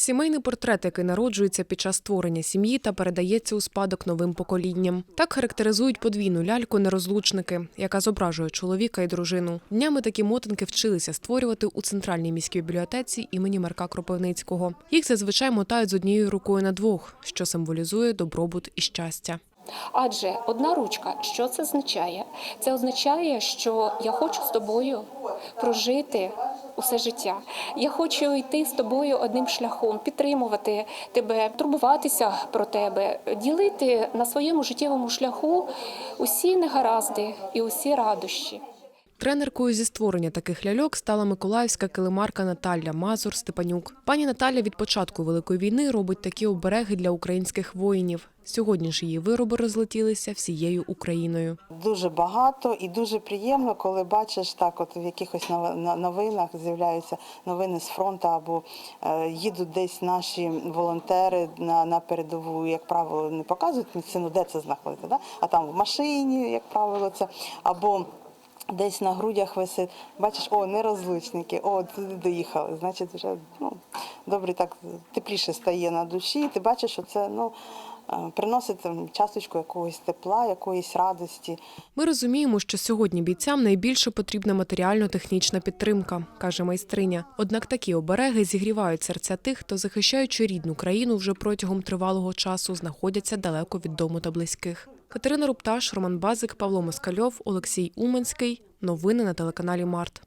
Сімейний портрет, який народжується під час створення сім'ї та передається у спадок новим поколінням. Так характеризують подвійну ляльку нерозлучники, яка зображує чоловіка і дружину. Днями такі мотанки вчилися створювати у центральній міській бібліотеці імені Марка Кропивницького. Їх зазвичай мотають з однією рукою на двох, що символізує добробут і щастя. Адже одна ручка, що це означає? Це означає, що я хочу з тобою прожити усе життя. Я хочу йти з тобою одним шляхом, підтримувати тебе, турбуватися про тебе, ділити на своєму життєвому шляху усі негаразди і усі радощі. Тренеркою зі створення таких ляльок стала миколаївська килимарка Наталя Мазур Степанюк. Пані Наталя від початку великої війни робить такі обереги для українських воїнів. Сьогодні ж її вироби розлетілися всією Україною. Дуже багато і дуже приємно, коли бачиш так, от в якихось на- новинах з'являються новини з фронту або е, їдуть десь наші волонтери на, на передову, як правило, не показують місцину, де це знаходиться, да? а там в машині, як правило, це або. Десь на грудях висить, бачиш, о, нерозлучники, о, туди доїхали. Значить, вже ну, добре, так тепліше стає на душі. Ти бачиш, що це ну, приносить часточку якогось тепла, якоїсь радості. Ми розуміємо, що сьогодні бійцям найбільше потрібна матеріально-технічна підтримка, каже майстриня. Однак такі обереги зігрівають серця тих, хто, захищаючи рідну країну, вже протягом тривалого часу знаходяться далеко від дому та близьких. Катерина Рупташ, Роман Базик, Павло Москальов, Олексій Уманський. Новини на телеканалі Март.